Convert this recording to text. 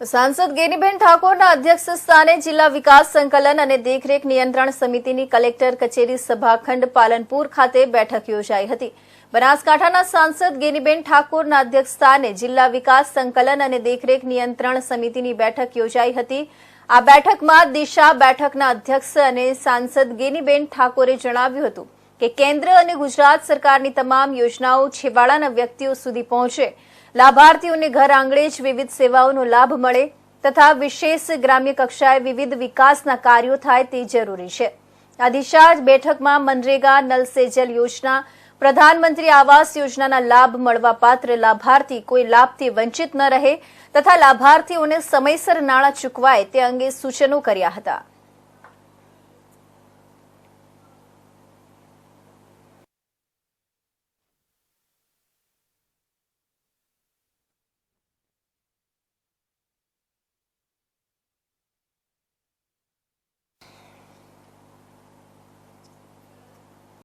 સાંસદ ગેનીબેન ઠાકોરના અધ્યક્ષ સ્થાને જિલ્લા વિકાસ સંકલન અને દેખરેખ નિયંત્રણ સમિતિની કલેક્ટર કચેરી સભાખંડ પાલનપુર ખાતે બેઠક યોજાઈ હતી. બનાસકાંઠાના સાંસદ ગેનીબેન ઠાકોરના અધ્યક્ષ સ્થાને જિલ્લા વિકાસ સંકલન અને દેખરેખ નિયંત્રણ સમિતિની બેઠક યોજાઈ હતી. આ બેઠકમાં દિશા બેઠકના અધ્યક્ષ અને સાંસદ ગેનીબેન ઠાકોરે જણાવ્યું હતું કે કેન્દ્ર અને ગુજરાત સરકારની તમામ યોજનાઓ છેવાડાના વ્યક્તિઓ સુધી પહોંચે. લાભાર્થીઓને ઘર આંગણે જ વિવિધ સેવાઓનો લાભ મળે તથા વિશેષ ગ્રામ્ય કક્ષાએ વિવિધ વિકાસના કાર્યો થાય તે જરૂરી છે. આ દિશા બેઠકમાં મનરેગા નલ સે યોજના, પ્રધાનમંત્રી આવાસ યોજનાના લાભ મળવાપાત્ર લાભાર્થી કોઈ લાભથી વંચિત ન રહે તથા લાભાર્થીઓને સમયસર નાણાં ચૂકવાય તે અંગે સૂચનો કર્યા હતા.